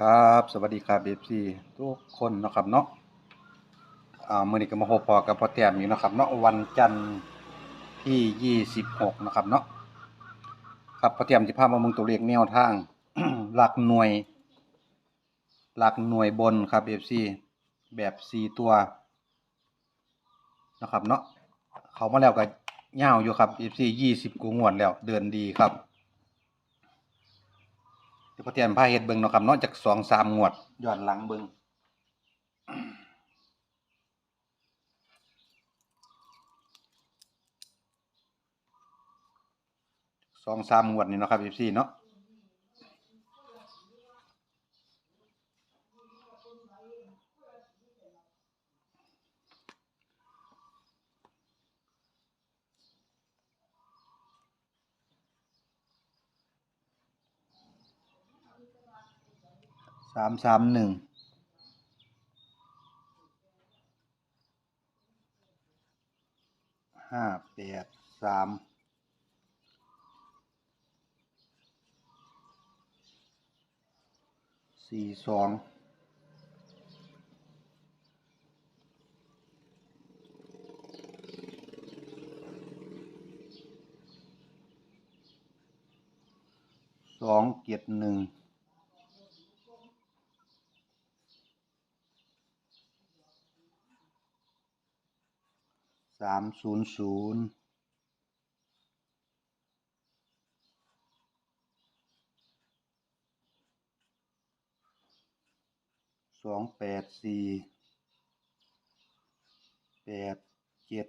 ครับ สวัสดีครับ FC ทุกคนนะครับเนาะอ่ามือนี้ก็มาพบพอกับพอแต้มอยู่นะครับเนาะวันจันทร์ที่26นะครับเนาะครับพอแต้มสิพามาเบิ่งตัวเลขแนวทาง หลักหน่วย หลักหน่วยบนครับ FC แบบ4ตัวนะครับเนาะเขามาแล้วก็ยาวอยู่ครับ FC 20กว่างวดแล้วเดือนดีครับ พอเทียนพาเฮ็ดเบิ่งเนาะครับเนอกจากสองสามงวดย้อนหลังเบิ่งสองสามงวดนี่เนาะครับพี่เนาะ สามสามหนึ่งห้าแปดสามสี่สองสองเจ็ดหนึ่งามศูนย์ศูนย์สองแปดสี่แปดเจ็ด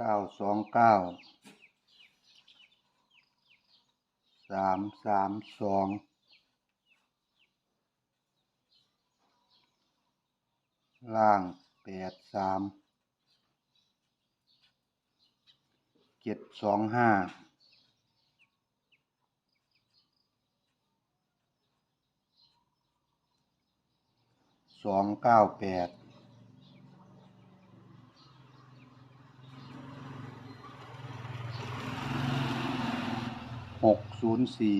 เก้าสองเก้าสามสามสองล่างแปดสามเจ็ดสองห้าสองเก้าแปด หกศูนย์สี่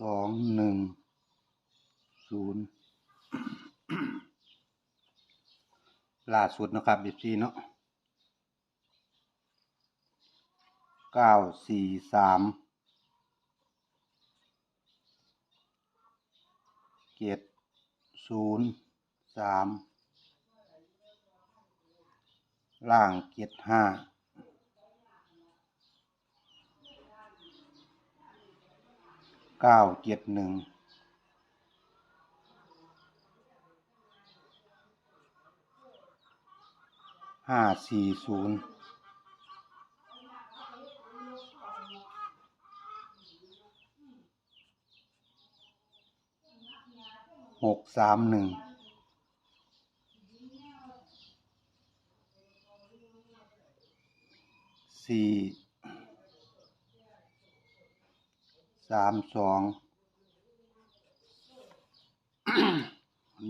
สองหนึ่งศูนย์ล่าสุดนะครับบิซีเนาะเก้าสี่สามเจ็ดศูนย์สาม ล่างเจ็ดห้าเก้าเจ็ดหนึ่งห้าสี่ศูนย์หกสามหนึ่ง สี่สามสอง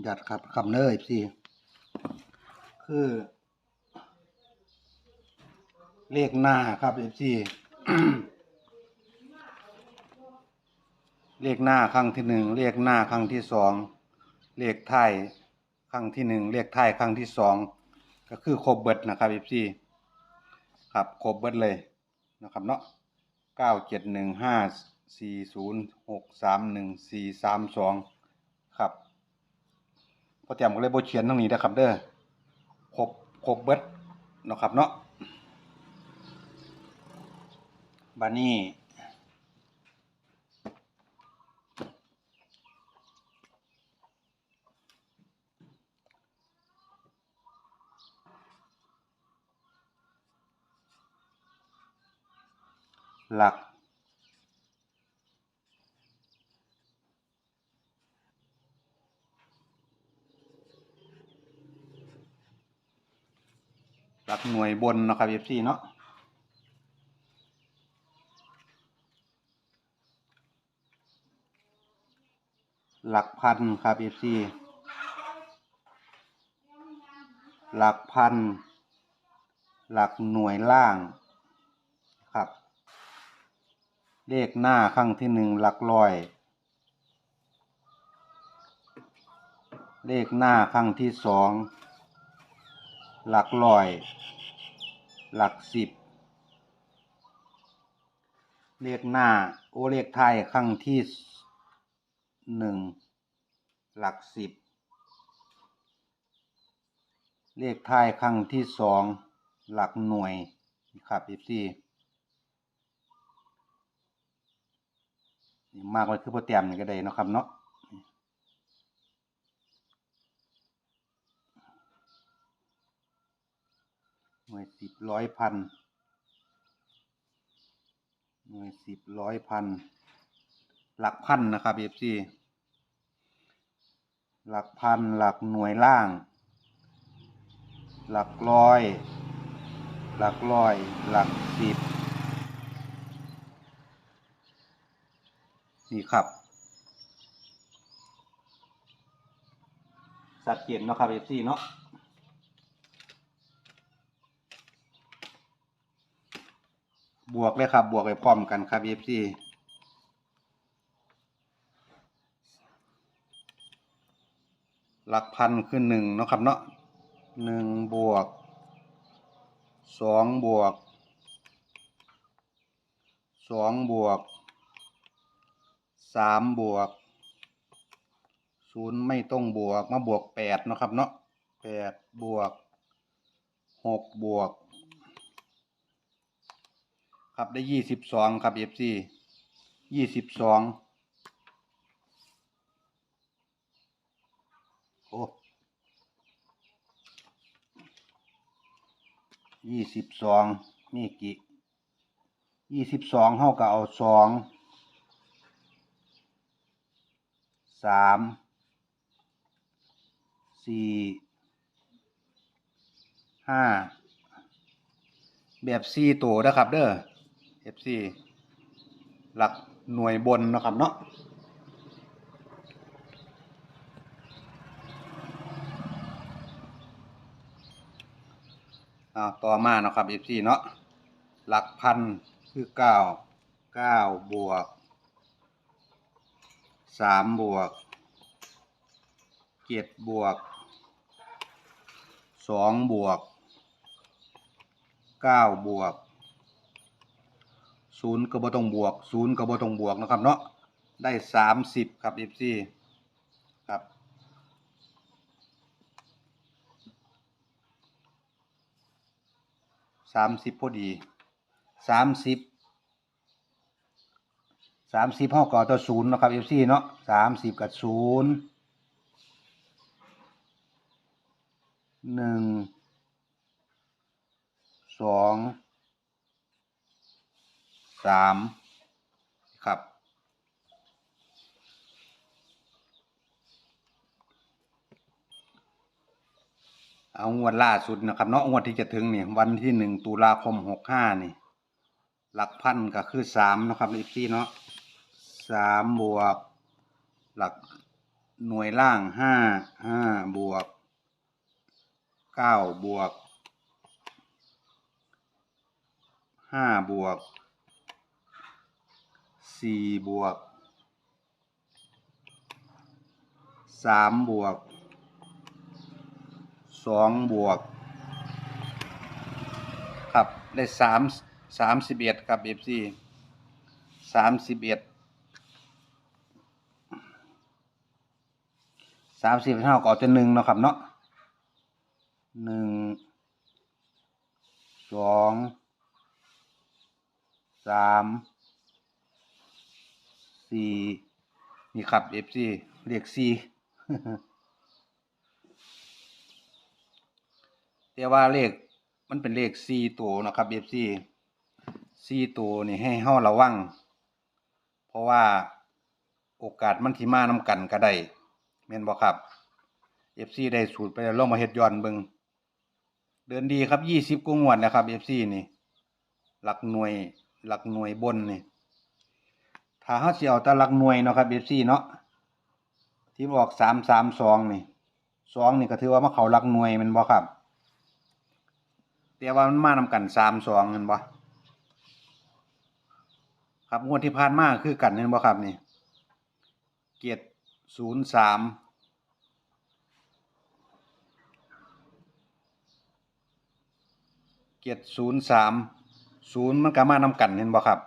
หยัดครับคำเนยสิคือเลขหน้าครับเอฟซีเลขหน้าครั้งที่หนึ่งเลขหน้าครั้งที่สองเลขท้ายครั้งที่หนึ่งเลขท้ายครั้งที่สองก็คือครบเบิดนะครับเอฟซี ครับครบเบิดเลยนะครับเนาะเก้าเจ็ดหนึ่งห้าสี่ศูนย์หกสามหนึ่งสี่สามสองครับพอเตรียมก็เลยโบเชียนตรงนี้นะครับเด้อครบครบเบิดนะครับเนาะบานี่ หลัก หลักหน่วยบนนะครับ FC เนาะหลักพันครับ FC หลักพัน หลักหน่วยล่าง เลขหน้าครั้งที่หนึ่งหลักร้อย เลขหน้าครั้งที่สองหลักร้อย หลักสิบ เลขหน้าโอเลขไทยครั้งที่หนึ่งหลักสิบ เลขไทยครั้งที่สองหลักหน่วยครับ FC มากกว่าคือโปรแกรมนี่ก็ได้นะครับเนาะหน่วยสิบร้อยพันหน่วยสิบร้อยพันหลักพันนะครับ FC หลักพันหลักหน่วยล่าง หลักร้อย หลักร้อย หลักสิบ นี่ครับสัดเจนเนาะครับ FC เนาะบวกเลยครับ บวกไปพร้อมกันครับ FC หลักพันคือหนึ่งเนาะครับเนาะหนึ่งบวกสองบวกสองบวก สามบวกศูนย์ไม่ต้องบวกมาบวกแปดนะครับเนาะแปดบวกหกบวก ครับได้ยี่สิบสองครับ FC ยี่สิบสองโอ้ยี่สิบสองมีกี่ยี่สิบสองเท่ากับเอาสอง สามสี่ห้าแบบสี่ตัวนะครับ เด้อ FC หลักหน่วยบนนะครับเนาะอาต่อมานะครับ FC เนาะหลักพันคือเก้าเก้าบวก สามบวกเจ็ดบวกสองบวกเก้าบวกศูนย์ก็บ่ต้องบวกศูนย์ก็บ่ต้องบวกนะครับเนาะได้สามสิบครับ FC ครับสามสิบพอดีสามสิบ สามสิบห้าก่อตัวศูนย์นะครับ FC เนาะสามสิบกับศูนย์หนึ่งสองสามครับเอางวดล่าสุดนะครับเนาะงวดที่จะถึงนี่วันที่หนึ่งตุลาคมหกห้านี่ หลักพันก็คือสามนะครับอีพี่เนาะ สามบวก หลักหน่วยล่างห้าห้าบวกเก้าบวกห้าบวกสี่บวกสามบวกสองบวก ครับ ได้สามสามสิบเอ็ดครับเอฟซีสามสิบเอ็ด สามสิบเท่ากับจะหนึ่งเนาะครับเนาะหนึ่งสองสามสี่นี่ครับ FC เรียกสี่แต่ว่าเลขมันเป็นเลขสี่ตัวนะครับ FC สี่ตัวนี่ให้เฮาระวัง เพราะว่าโอกาสมันที่มานำกันก็ได้ แม่นบ่ครับ FC ได้สูตรไปแล้วลองมาเฮ็ดย้อนเบิงเดินดีครับยี่สิบกว่างวดนะครับ FC นี่ หลักหน่วยหลักหน่วยบนนี่ถ้าเฮาสิเอาแต่หลักหน่วยเนาะครับ FC เนาะที่บอกสามสามสองนี่สองนี่ก็ถือว่ามาเขาหลักหน่วยแมันบ่ครับแต่ว่ามันมานำกันสามสองแมันบ่ครับงวดที่ผ่านมาคือกันแมันบ่ครับนี่เกียร ศูนย์สามเกียรศูนย์สามศูนย์มันก็มานำกันเห็นบ่ครับ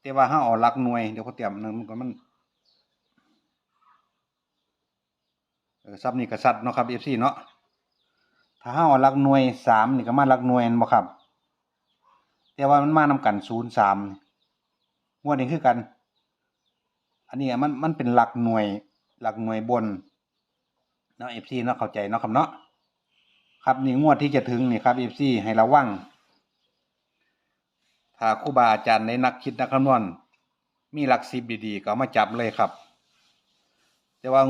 แต่ว่าห้าเอาหลักหน่วย เดี๋ยวเขาเตรียมนั่นมันก็มันเออซับนี่ก็ซัดเนาะครับ FC เนาะถ้าเฮาเอาหลักหน่วยสามนี่ก็มาลักหน่วยแม่นบ่ครับ แต่ว่ามันมานำกันศูนย์สามงวดนี้คือกัน อันนี้มันมันเป็นหลักหน่วยหลักหน่วยบนเนาะ FC เนาะเข้าใจเนาะครับเนาะครับนี่งวดที่จะถึงนี่ครับ FC ให้ระวังถ้าครูบาอาจารย์ในนักคิดนักคำนวณมีหลักสิบดีๆก็มาจับเลยครับ แต่ว่า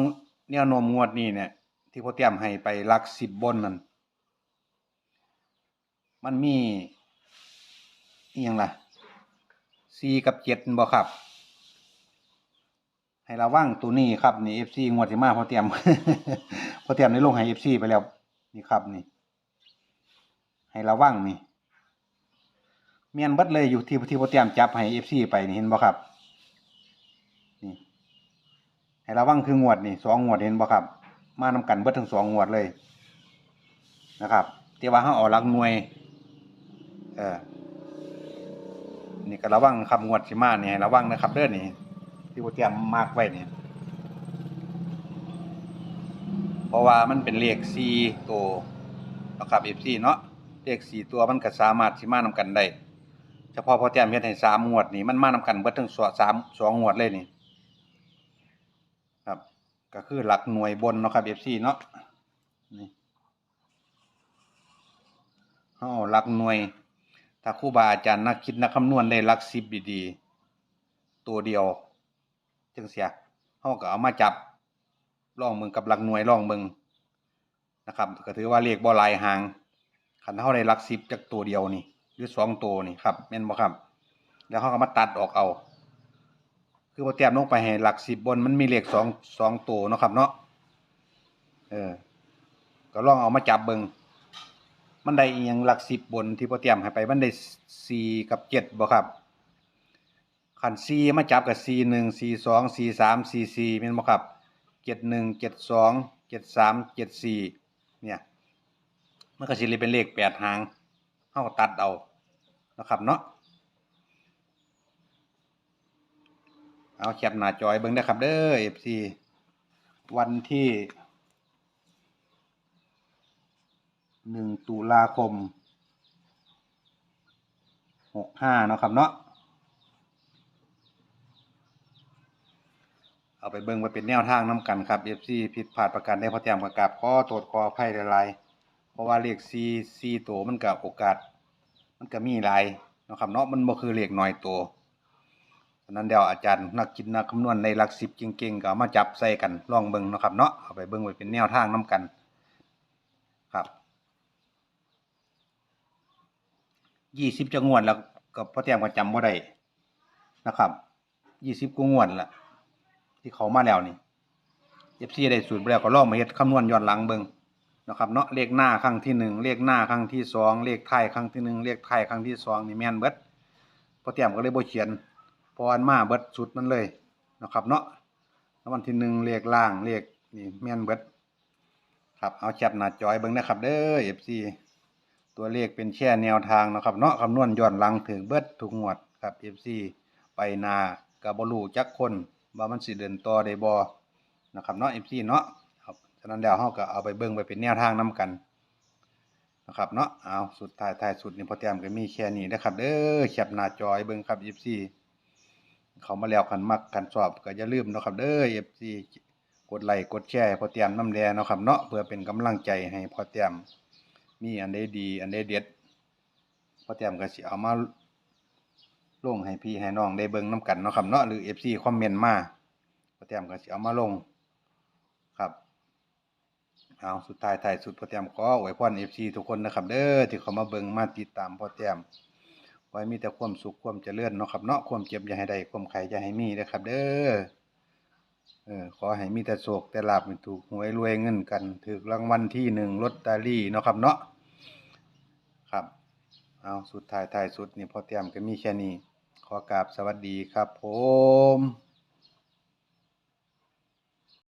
แนวโน้มงวดนี้เนี่ย ที่พ่อเตรียมให้ไปหลักสิบบนนั่นมันมีอีหยังล่ะสี่กับเจ็ดบ่ครับ ให้ระวังตัวนี้ครับนี่เอฟซีงวดที่มาพอเตรียม พอเตรียมในลงให้เอฟซีไปแล้ว นี่ครับนี่ ให้ระวังนี่เมียนบัดเลยอยู่ที่ที่พอเตรียมจับให้เอฟซีไปนี่เห็นบ่ครับนี่ให้ระวังคืองวดนี่สองงวดเห็นบ่ครับ มานำกันเบิดทั้งสองงวดเลยนะครับแต่ว่าเฮาเอาหลักหน่วย เออนี่ก็ระวังครับงวดสิมาเนี่ให้ระวังนะครับเด้อนี่ ที่บ่เตรียมมากไว้นี่ยเพราะว่ามันเป็นเลข4ตัวนะครับ FC เนาะเลข4ตัวมันก็สามารถสิมานำกันได้เฉพาะพอเตรียมเฮ็ดให้สามงวดนี่มันมานำกันเบิดทั้งสองสามสองงวดเลยนี่ครับ ก็คือหลักหน่วยบนเนาะครับ FC เนาะนี่เฮาหลักหน่วย ถ้าครูบาอาจารย์นักคิดนักคำนวณได้หลักสิบดีๆตัวเดียว จังเสียเฮาก็เอามาจับล่องเบิ่งกับหลักหน่วยล่องเบิ่งนะครับก็ถือว่าเลขบ่หลายหางคันเฮาได้หลักสิบจากตัวเดียวนี่หรือสองตัวนี่ครับแม่นบ่ครับ แล้วเฮาก็มาตัดออกเอาคือพอเตรียมลงไปให้หลักสิบบนมันมีเลขสองสองตัวเนาะครับเนาะเออ ก็ลองเอามาจับเบิงมันได้อีหยังหลักสิบบนที่พอเตรียมให้ไปมันได้สี่กับเจ็ดบ่ครับ ขันสี่มาจับกับสี่หนึ่งสี่สองสี่สามสี่สี่เป็นบ่ครับเจ็ดหนึ่งเจ็ดสองเจ็ดสามเจ็ดสี่เนี่ยมันก็สิเลยเป็นเลขแปดหางเฮาก็ตัดเอานะครับเนาะเอาแคปหน้าจอยเบิ่งได้ครับเด้อ FC วันที่หนึ่งตุลาคมหกห้าเนาะครับเนาะ เอาไปเบิ่งไว้เป็นแนวทางน้กันครับ FC ผิดพลาดประการได้พอเตรียมประกาศขอโทษขออภัยหลายๆเพราะว่าเลข4 4ตัวมันก็โอกาส มันก็มีหลายนะครับเนาะมันบ่คือเลขหน้อยตัวฉะนั้นเดี๋ยวอาจารย์นักคิดนักคำนวณในหลักสิบเก่งๆก็มาจับใส่กันลองเบิ่งนะครับเนาะเอาไปเบิ่งไว้เป็นแนวทางนํกันครับยี่สิบจะงวดแล้วก็พอเตรียมก็จำบ่ได้นะครับยี่สิบกว่างวดละ ที่เขามาแล้วนี่เอฟซีได้สูตรไปแล้วก็ลองมาเฮ็ดคำนวณย้อนหลังเบิ่งนะครับเนาะเลขหน้าครั้งที่หนึ่งเลขหน้าครั้งที่สองเลขท้ายครั้งที่หนึ่งเลขท้ายครั้งที่สองนี่แม่นเบิดพอเตรียมก็เลยโบเขียนพออันมาเบิดสุดมันเลยนะครับเนาะแล้ววันที่หนึ่งเรียกล่างเรียกนี่แม่นเบิดครับเอาแคปหน้าจอยเบิ่งนะครับเด้อ FC ตัวเลขเป็นแค่แนวทางนะครับเนาะคำนวณย้อนหลังถึงเบิดทุกงวดครับ FC ไปนาก็บ่รู้จักคน ว่ามันสิเดินต่อได้บ่นะครับเนาะ FC เนาะครับฉะนั้นแล้วเฮาก็เอาไปเบิ่งไปเป็นแนวทางนํกันนะครับเนาะเอาสุดท้ายท้ายสุดนี่พอเตรียมก็มีแค่นี้นะครับเด้อแคปหน้าจอยเบิ่งครับ FC เขามาแล้วคันมักกันชอบก็อย่าลืมนะครับเด้อ FC กดไลค์กดแชร์พอเตรียมน้ำแลเนะครับเนาะเพื่อเป็นกำลังใจให้พอเตรียมมีอันใดดี อันใดเด็ดพอเตรียมก็สิเอามา ลงให้พี่ให้น้องได้เบิ้งน้ากันเนาะครับเนาะหรือเอฟซีคอมเมนต์มาพ่อแต้มก็สิเอามาลงครับเอาสุดท้ายถ่ายสุดพ่อแต้มก็อวยพรเอฟซีทุกคนนะครับ เด้อที่เขามาเบิ้งมาติดตามพ่อแต้มไว้มีแต่ความสุขความเจริญเนาะครับเนาะความเจ็บอย่าให้ใดความไข่อย่ให้มีนะครับ เด้อเออขอให้มีแต่โศกแต่ลาบถูกหวยรวยเงินกันถือรางวัลที่หนึ่งลอตเตอรี่เนาะครับเนาะครับเอาสุดท้ายท้ายสุดนี่พอเตรียมก็มีแค่นี้ ขอกราบสวัสดีครับผม